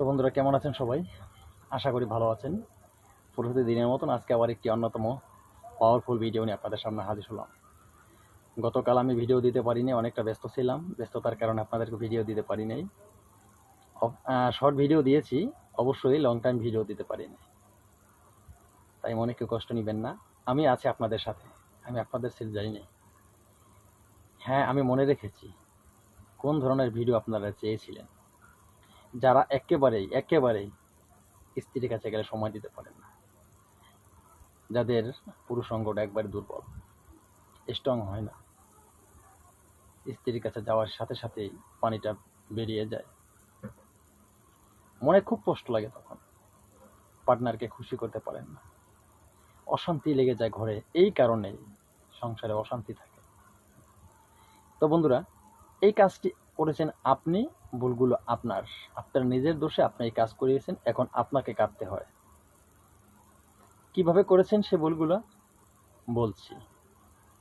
তো বন্ধুরা, কেমন আছেন সবাই? আশা করি ভালো আছেন। পরবর্তী দিনের মতন আজকে আবার একটি অন্যতম পাওয়ারফুল ভিডিও নিয়ে আপনাদের সামনে হাজির হলাম। গতকাল আমি ভিডিও দিতে পারিনি, অনেকটা ব্যস্ত ছিলাম। ব্যস্ততার কারণে আপনাদেরকে ভিডিও দিতে পারি নাই। শর্ট ভিডিও দিয়েছি, অবশ্যই লং টাইম ভিডিও দিতে পারিনি। তাই মনে কেউ কষ্ট নেবেন না। আমি আছি আপনাদের সাথে। আমি আপনাদের সেল না হ্যাঁ আমি মনে রেখেছি কোন ধরনের ভিডিও আপনারা চেয়েছিলেন। যারা একেবারেই একেবারেই স্ত্রীর কাছে গেলে সময় দিতে পারেন না। যাদের পুরুষ অঙ্গটা একবারে দুর্বল স্ট্রং হয় না। স্ত্রীর কাছে যাওয়ার সাথে সাথেই পানিটা বেরিয়ে যায়। মনে খুব কষ্ট লাগে তখন। পার্টনারকে খুশি করতে পারেন না। অশান্তি লেগে যায় ঘরে, এই কারণেই সংসারে অশান্তি থাকে। তো বন্ধুরা, এই কাজটি করেছেন আপনি ভুলগুলো আপনার। আপনার নিজের দোষে আপনি এই কাজ করিয়েছেন, এখন আপনাকে কাটতে হয়। কীভাবে করেছেন সে ভুলগুলো? বলছি।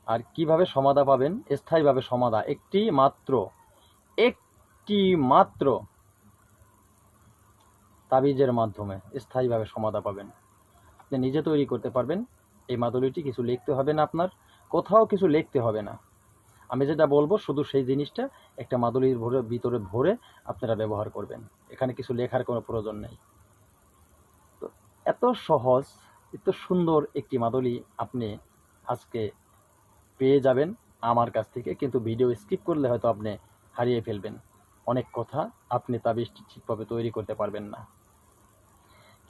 আর কীভাবে সমাধা পাবেন? স্থায়ীভাবে সমাধা। একটি মাত্র একটি মাত্র তাবিজের মাধ্যমে স্থায়ীভাবে সমাধা পাবেন। আপনি নিজে তৈরি করতে পারবেন। এই মাদুলিটি কিছু লিখতে হবে না আপনার। কোথাও কিছু লিখতে হবে না। আমি যেটা বলব, শুধু সেই জিনিসটা একটা মাদুলির ভরে ভিতরে ভরে আপনারা ব্যবহার করবেন। এখানে কিছু লেখার কোনো প্রয়োজন নেই। তো এত সহজ, এত সুন্দর একটি মাদুলি আপনি আজকে পেয়ে যাবেন আমার কাছ থেকে, কিন্তু ভিডিও স্কিপ করলে হয়তো আপনি হারিয়ে ফেলবেন। অনেক কথা আপনি তাবিজটি ঠিকভাবে তৈরি করতে পারবেন না।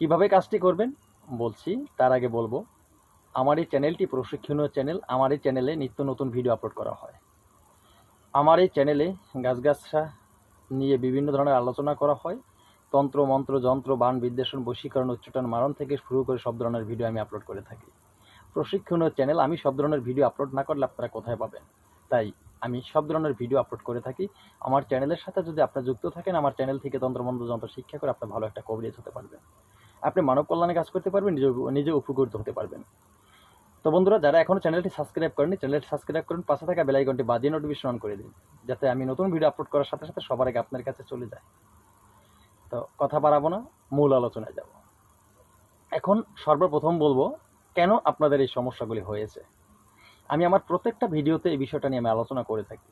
কীভাবে কাজটি করবেন? বলছি, তার আগে বলব আমার এই চ্যানেলটি প্রশিক্ষণীয় চ্যানেল আমার এই চ্যানেলে নিত্য নতুন ভিডিও আপলোড করা হয়। আমার এই চ্যানেলে গাছগাছরা নিয়ে বিভিন্ন ধরনের আলোচনা করা হয়। তন্ত্র, মন্ত্র, যন্ত্র, বান, বিদ্বেষণ, বশীকরণ উচ্চাটন মারণ থেকে শুরু করে সব ধরনের ভিডিও আমি আপলোড করে থাকি। প্রশিক্ষণীয় চ্যানেল আমি সব ধরনের ভিডিও আপলোড না করলে আপনারা কোথায় পাবেন? তাই আমি সব ধরনের ভিডিও আপলোড করে থাকি। আমার চ্যানেলের সাথে যদি আপনারা যুক্ত থাকেন, আমার চ্যানেল থেকে তন্ত্রমন্ত্র যন্ত্র শিক্ষা করে আপনার ভালো একটা কভারেজ হতে পারবেন। আপনি মানব কল্যাণে কাজ করতে পারবেন নিজে নিজে উপকৃত হতে পারবেন। তো বন্ধুরা, যারা এখনও চ্যানেলটি সাবস্ক্রাইব করেনি চ্যানেলটি সাবস্ক্রাইব করুন, পাশে থাকা বেল আইকনটি বাজিয়ে নোটিফিকেশন অন করে দিন, যাতে আমি নতুন ভিডিও আপলোড করার সাথে সাথে সবার আগে আপনার কাছে চলে যায়। তো কথা বাড়াবো না, মূল আলোচনায় যাব। এখন সর্বপ্রথম বলব, কেন আপনাদের এই সমস্যাগুলি হয়েছে? আমি আমার প্রত্যেকটা ভিডিওতে এই বিষয়টা নিয়ে আমি আলোচনা করে থাকি।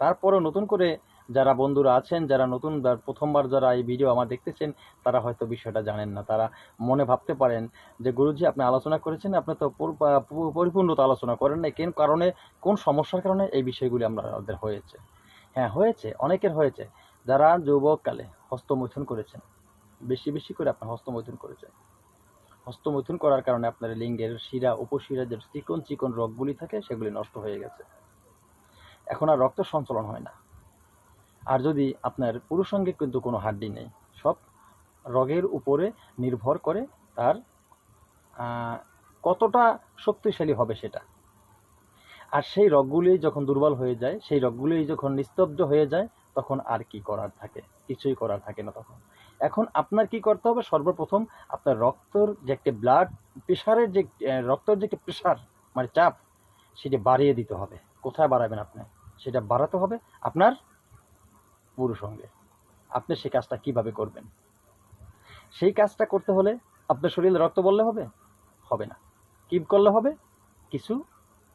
তারপরেও নতুন করে যারা বন্ধুরা আছেন, যারা নতুন প্রথমবার যারা এই ভিডিও আমার দেখতেছেন, তারা হয়তো বিষয়টা জানেন না। তারা মনে ভাবতে পারেন যে, গুরুজি, আপনি আলোচনা করেছেন, আপনি তো পরিপূর্ণতা আলোচনা করেন না কেন, কারণে, কোন সমস্যার কারণে এই বিষয়গুলি আমাদের হয়েছে? হ্যাঁ হয়েছে, অনেকের হয়েছে। যারা যুবককালে হস্তমৈথুন করেছেন, বেশি বেশি করে আপনার হস্তমৈথুন করেছেন হস্তমৈথুন করার কারণে আপনার লিঙ্গের শিরা, উপশিরা, যে চিকন চিকন রোগগুলি থাকে, সেগুলি নষ্ট হয়ে গেছে। এখন আর রক্ত সঞ্চালন হয় না। আর যদি আপনার পুরুষঙ্গে কিন্তু কোনো হাড্ডি নেই, সব রগের উপরে নির্ভর করে তার কতটা শক্তিশালী হবে সেটা। আর সেই রগগুলি যখন দুর্বল হয়ে যায়, সেই রগগুলি যখন নিস্তব্ধ হয়ে যায়, তখন আর কি করার থাকে? কিছুই করার থাকে না তখন। এখন আপনার কি করতে হবে? সর্বপ্রথম আপনার রক্তর যে একটা ব্লাড প্রেশারের যে রক্তর যে একটা প্রেশার মানে চাপ, সেটা বাড়িয়ে দিতে হবে। কোথায় বাড়াবেন আপনি? সেটা বাড়াতে হবে আপনার পুরুষ সঙ্গে। আপনি সেই কাজটা কীভাবে করবেন? সেই কাজটা করতে হলে আপনার শরীরে রক্ত বললে হবে? হবে না। কি করলে হবে? কিছু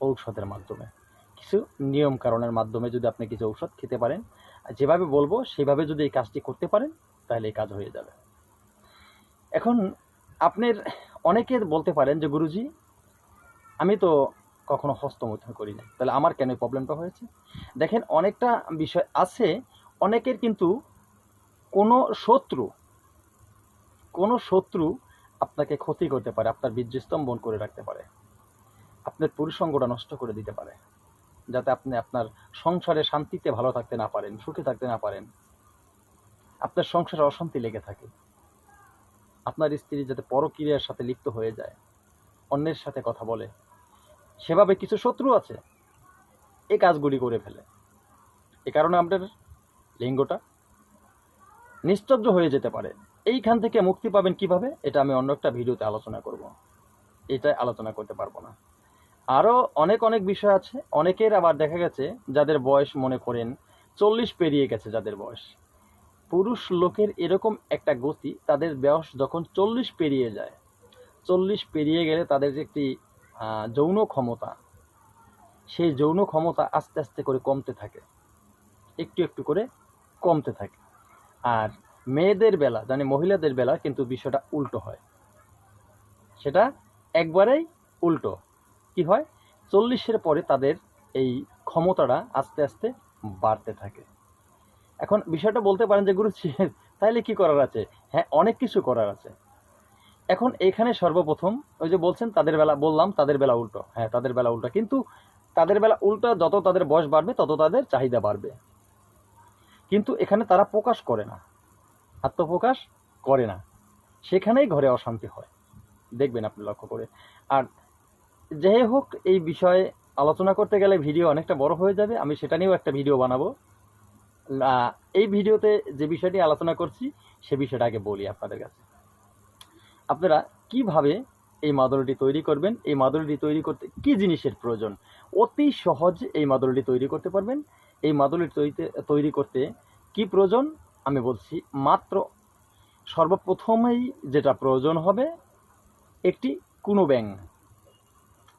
ঔষধের মাধ্যমে। কিছু নিয়ম কারণের মাধ্যমে যদি আপনি কিছু ঔষধ খেতে পারেন, যেভাবে বলব, সেভাবে যদি এই কাজটি করতে পারেন, তাহলে এই কাজ হয়ে যাবে। এখন আপনার অনেকে বলতে পারেন যে, গুরুজি, আমি তো কখনো হস্তমৈথুন করি না তাহলে আমার কেন প্রবলেমটা হয়েছে? দেখেন, অনেকটা বিষয় আছে অনেকের কিন্তু কোনো শত্রু কোনো শত্রু আপনাকে ক্ষতি করতে পারে, আপনার বীর্যস্তম্ভন করে রাখতে পারে। আপনার পুরুষঙ্গটা নষ্ট করে দিতে পারে, যাতে আপনি আপনার সংসারে শান্তিতে ভালো থাকতে না পারেন, সুখে থাকতে না পারেন। আপনার সংসারে অশান্তি লেগে থাকে। আপনার স্ত্রী যাতে পরক্রিয়ার সাথে লিপ্ত হয়ে যায়, অন্যের সাথে কথা বলে, সেভাবে কিছু শত্রু আছে এই কাজগুলি করে ফেলে। এ কারণে আপনার লিঙ্গটা নিস্তব্ধ হয়ে যেতে পারে। এইখান থেকে মুক্তি পাবেন কীভাবে? এটা আমি অন্য একটা ভিডিওতে আলোচনা করব। এটাই আলোচনা করতে পারব না। আরও অনেক অনেক বিষয় আছে। অনেকের আবার দেখা গেছে যাদের বয়স মনে করেন চল্লিশ পেরিয়ে গেছে যাদের বয়স। পুরুষ লোকের এরকম একটা গতি তাদের বয়স যখন চল্লিশ পেরিয়ে যায়, চল্লিশ পেরিয়ে গেলে তাদের যে একটি যৌন ক্ষমতা, সেই যৌন ক্ষমতা আস্তে আস্তে করে কমতে থাকে। একটু একটু করে কমতে থাকে। আর মেয়েদের বেলা মানে মহিলাদের বেলা কিন্তু বিষয়টা উল্টো হয়। সেটা একবারেই উল্টো। কি হয়? চল্লিশের পরে তাদের এই ক্ষমতাটা আস্তে আস্তে বাড়তে থাকে। এখন বিষয়টা বলতে পারেন যে গুরু তাইলে কি করার আছে? হ্যাঁ অনেক কিছু করার আছে। এখন এখানে সর্বপ্রথম ওই যে বলছেন, তাদের বেলা, বললাম, তাদের বেলা উল্টো। হ্যাঁ তাদের বেলা উল্টো। কিন্তু তাদের বেলা উল্টো, যত তাদের বয়স বাড়বে, তত তাদের চাহিদা বাড়বে। কিন্তু এখানে তারা প্রকাশ করে না। আত্মপ্রকাশ করে না। সেখানেই ঘরে অশান্তি হয়। দেখবেন আপনি লক্ষ্য করে। আর যাই হোক, এই বিষয়ে আলোচনা করতে গেলে ভিডিও অনেকটা বড় হয়ে যাবে। আমি সেটা নিয়েও একটা ভিডিও বানাবো। এই ভিডিওতে যে বিষয়টি আলোচনা করছি, সে বিষয়টা আগে বলি আপনাদের কাছে। আপনারা কীভাবে এই মাদুরিটি তৈরি করবেন? এই মাদুরিটি তৈরি করতে কি জিনিসের প্রয়োজন? অতি সহজ এই মাদুরিটি তৈরি করতে পারবেন। এই মাদুরিটি তৈরিতে তৈরি করতে কি প্রয়োজন? আমি বলছি মাত্র সর্বপ্রথমেই যেটা প্রয়োজন হবে একটি কুনো ব্যাং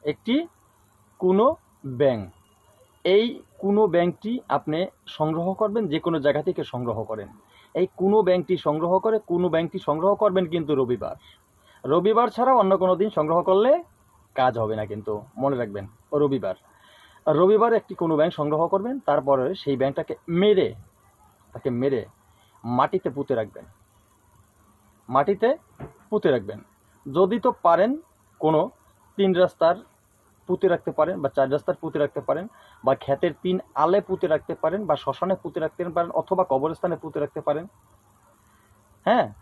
একটি কুনো ব্যাং এই কুনো ব্যাংকটি আপনি সংগ্রহ করবেন, যে কোনো জায়গা থেকে সংগ্রহ করেন। এই কুনো ব্যাংকটি সংগ্রহ করে, কুনো ব্যাংকটি সংগ্রহ করবেন কিন্তু রবিবার। রবিবার ছাড়া অন্য কোনো দিন সংগ্রহ করলে কাজ হবে না কিন্তু। মনে রাখবেন, রবিবার। রবিবার একটি কোনো ব্যাংক সংগ্রহ করবেন, তারপরে সেই ব্যাংকটাকে মেরে, তাকে মেরে মাটিতে পুঁতে রাখবেন। মাটিতে পুঁতে রাখবেন। যদি তো পারেন কোনো তিন রাস্তার পুঁতে রাখতে পারেন বা চার রাস্তার পুঁতে রাখতে পারেন বা ক্ষেতের তিন আলে পুঁতে রাখতে পারেন বা শ্মশানে পুঁতে রাখতে পারেন অথবা কবরস্থানে পুঁতে রাখতে পারেন। হ্যাঁ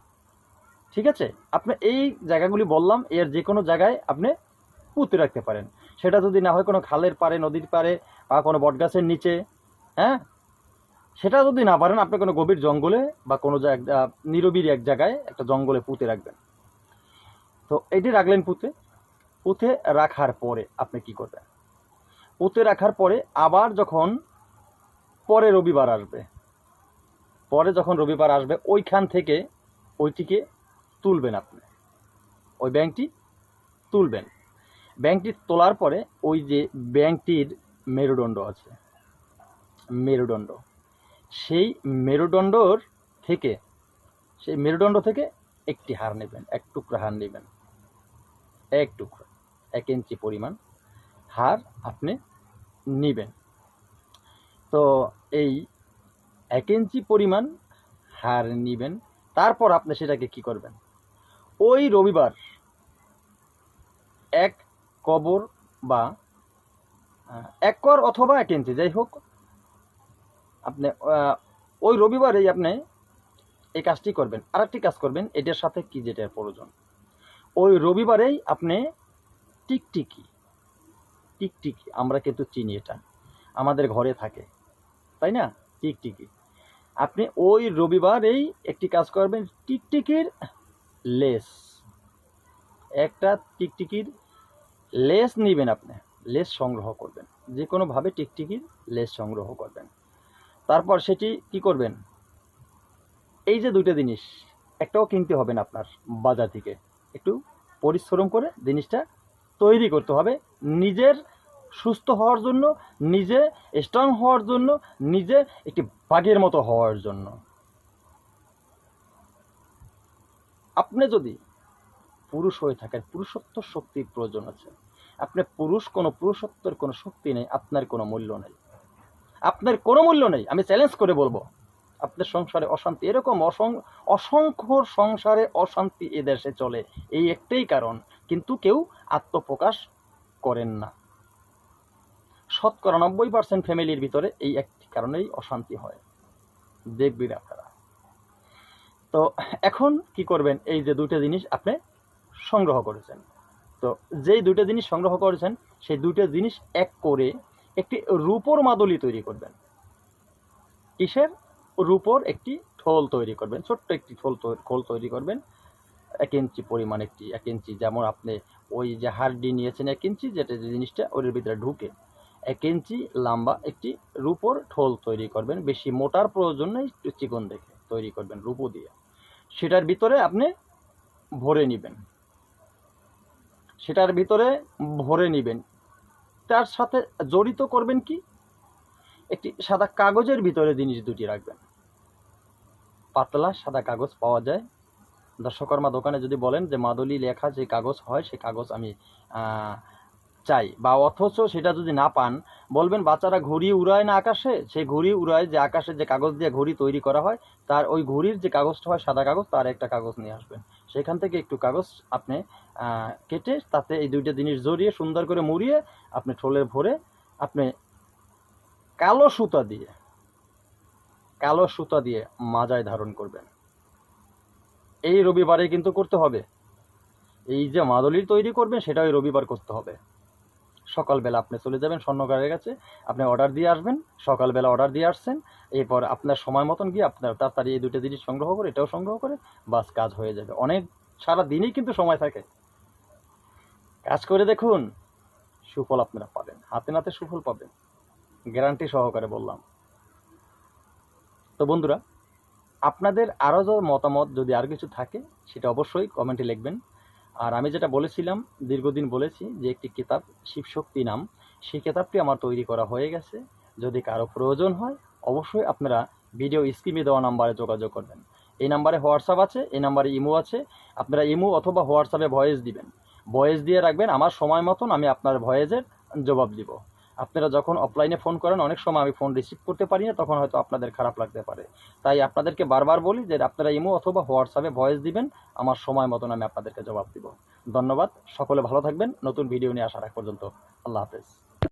ঠিক আছে? আপনি এই জায়গাগুলি বললাম, এর যে কোনো জায়গায় আপনি পুঁতে রাখতে পারেন। সেটা যদি না হয় কোনো খালের পারে নদীর পারে বা কোনো বটগাছের নিচে হ্যাঁ? সেটা যদি না পারেন, আপনি কোনো গভীর জঙ্গলে বা কোনো নিরবির এক জায়গায় একটা জঙ্গলে পুঁতে রাখবেন। তো এটি রাখলেন পুঁতে। পুঁতে রাখার পরে আপনি কি করবেন? পুঁতে রাখার পরে আবার যখন পরে রবিবার আসবে, পরে যখন রবিবার আসবে, ওইখান থেকে ওইটিকে তুলবেন আপনি। ওই ব্যাংকটি তুলবেন। ব্যাংকটি তোলার পরে ওই যে ব্যাংকটির মেরুদণ্ড আছে, মেরুদণ্ড। সেই মেরুদণ্ডর থেকে, সেই মেরুদণ্ড থেকে একটি হার নেবেন, এক টুকরা হার নেবেন। এক টুকরা, এক ইঞ্চি পরিমাণ হার আপনি নেবেন। তো এই এক ইঞ্চি পরিমাণ হার নেবেন, তারপর আপনি সেটাকে কি করবেন? ওই রবিবার এক কবর বা আহ, এক কর অথবা এক ইঞ্চি। যাই হোক আপনি ওই রবিবারেই আপনি এই কাজটি করবেন। আর একটি কাজ করবেন এটার সাথে কি যেটার প্রয়োজন? ওই রবিবারেই আপনি টিকটিকি টিকটিকি আমরা কিন্তু চিনি এটা আমাদের ঘরে থাকে তাই না? টিকটিকি। আপনি ওই রবিবারেই একটি কাজ করবেন টিকটিকির লেস। একটা টিকটিকির লেস নেবেন আপনি, লেস সংগ্রহ করবেন। যে কোনোভাবে টিকটিকির লেস সংগ্রহ করবেন। তারপর সেটি কি করবেন? এই যে দুইটা জিনিস, একটাও কিনতে হবে না আপনার বাজার থেকে। একটু পরিশ্রম করে জিনিসটা তৈরি করতে হবে। নিজের সুস্থ হওয়ার জন্য, নিজে স্ট্রং হওয়ার জন্য, নিজে একটি বাঘের মতো হওয়ার জন্য। আপনি যদি পুরুষ হয়ে থাকেন পুরুষত্ব শক্তির প্রয়োজন আছে। আপনি পুরুষ, কোনো পুরুষত্বের কোনো শক্তি নেই, আপনার কোনো মূল্য নেই। আপনার কোনো মূল্য নেই, আমি চ্যালেঞ্জ করে বলব। আপনার সংসারে অশান্তি, এরকম অসং, অসংখ্য সংসারে অশান্তি এ দেশে চলে, এই একটাই কারণ। কিন্তু কেউ আত্মপ্রকাশ করেন না। শতকরা নব্বই পার্সেন্ট ফ্যামিলির ভিতরে এই একটি কারণেই অশান্তি হয়। দেখবেন আপনারা। তো এখন কি করবেন? এই যে দুটো জিনিস আপনি সংগ্রহ করেছেন। তো যেই দুটো জিনিস সংগ্রহ করেছেন, সেই দুটো জিনিস এক করে একটি রূপোর মাদলি তৈরি করবেন। কিসের? রূপোর একটি ঠোল তৈরি করবেন, ছোট্ট একটি তৈ- খোল তৈরি করবেন। এক ইঞ্চি পরিমাণ একটি, এক ইঞ্চি যেমন আপনি ওই যে হাড্ডি নিয়েছেন এক ইঞ্চি, যেটা যে জিনিসটা ওর ভিতরে ঢুকে। এক ইঞ্চি লম্বা একটি রূপোর ঠোল তৈরি করবেন, বেশি মোটার প্রয়োজন নেই চিকন দেখে তৈরি করবেন রূপো দিয়ে। সেটার ভিতরে আপনি ভরে নেবেন। সেটার ভিতরে ভরে নেবেন। তার সাথে জড়িত করবেন কি? একটি সাদা কাগজের ভিতরে জিনিস দুটি রাখবেন। পাতলা সাদা কাগজ পাওয়া যায়। দর্শকর্মা দোকানে যদি বলেন যে, মাদুলি লেখা যে কাগজ হয়, সে কাগজ আমি চাই। বা অথচ সেটা যদি না পান, বলবেন, বাচ্চারা ঘুড়ি উড়ায় না আকাশে? সেই ঘুড়ি উড়ায় যে আকাশে যে কাগজ দিয়ে ঘুড়ি তৈরি করা হয়, তার ওই ঘুড়ির যে কাগজটা হয়, সাদা কাগজ, তার একটা কাগজ নিয়ে আসবেন। সেখান থেকে একটু কাগজ আপনি কেটে তাতে এই দুইটা জিনিস জড়িয়ে সুন্দর করে মুড়িয়ে আপনি ঠোলে ভরে আপনি কালো সুতা দিয়ে, কালো সুতা দিয়ে মাজায় ধারণ করবেন। এই রবিবারে কিন্তু করতে হবে। এই যে মাদলির তৈরি করবেন সেটা ওই রবিবার করতে হবে। সকালবেলা আপনি চলে যাবেন, স্বর্ণকারের কাছে। আপনি অর্ডার দিয়ে আসবেন, সকালবেলা অর্ডার দিয়ে আসছেন। এরপর আপনার সময় মতন গিয়ে আপনার তাড়াতাড়ি এই দুটো জিনিস সংগ্রহ করে, এটাও সংগ্রহ করে, বাস কাজ হয়ে যাবে। অনেক সারা দিনই কিন্তু সময় থাকে। কাজ করে দেখুন, সুফল আপনারা পাবেন। হাতে নাতে সুফল পাবেন। গ্যারান্টি সহকারে বললাম। তো বন্ধুরা, আপনাদের আরও মতামত যদি আর কিছু থাকে, সেটা অবশ্যই কমেন্টে লিখবেন। আর আমি যেটা বলেছিলাম, দীর্ঘদিন বলেছি যে একটি কিতাব শিবশক্তি নাম, সেই কিতাবটি আমার তৈরি করা হয়ে গেছে। যদি কারও প্রয়োজন হয়, অবশ্যই আপনারা ভিডিও স্ক্রিনে দেওয়া নাম্বারে যোগাযোগ করবেন। এই নাম্বারে হোয়াটসঅ্যাপ আছে, এই নাম্বারে ইমো আছে। আপনারা ইমো অথবা হোয়াটসঅ্যাপে ভয়েস দিবেন। ভয়েস দিয়ে রাখবেন, আমার সময় মতন আমি আপনার ভয়েসের জবাব দিব। আপনারা যখন অফলাইনে ফোন করেন, অনেক সময় আমি ফোন রিসিভ করতে পারি না, তখন হয়তো আপনাদের খারাপ লাগতে পারে। তাই আপনাদেরকে বারবার বলি যে, আপনারা ইমো অথবা হোয়াটসঅ্যাপে ভয়েস দিবেন, আমার সময় মতন আমি আপনাদেরকে জবাব দিব। ধন্যবাদ, সকলে ভালো থাকবেন, নতুন ভিডিও নিয়ে আসার আগ পর্যন্ত, আল্লাহ হাফেজ।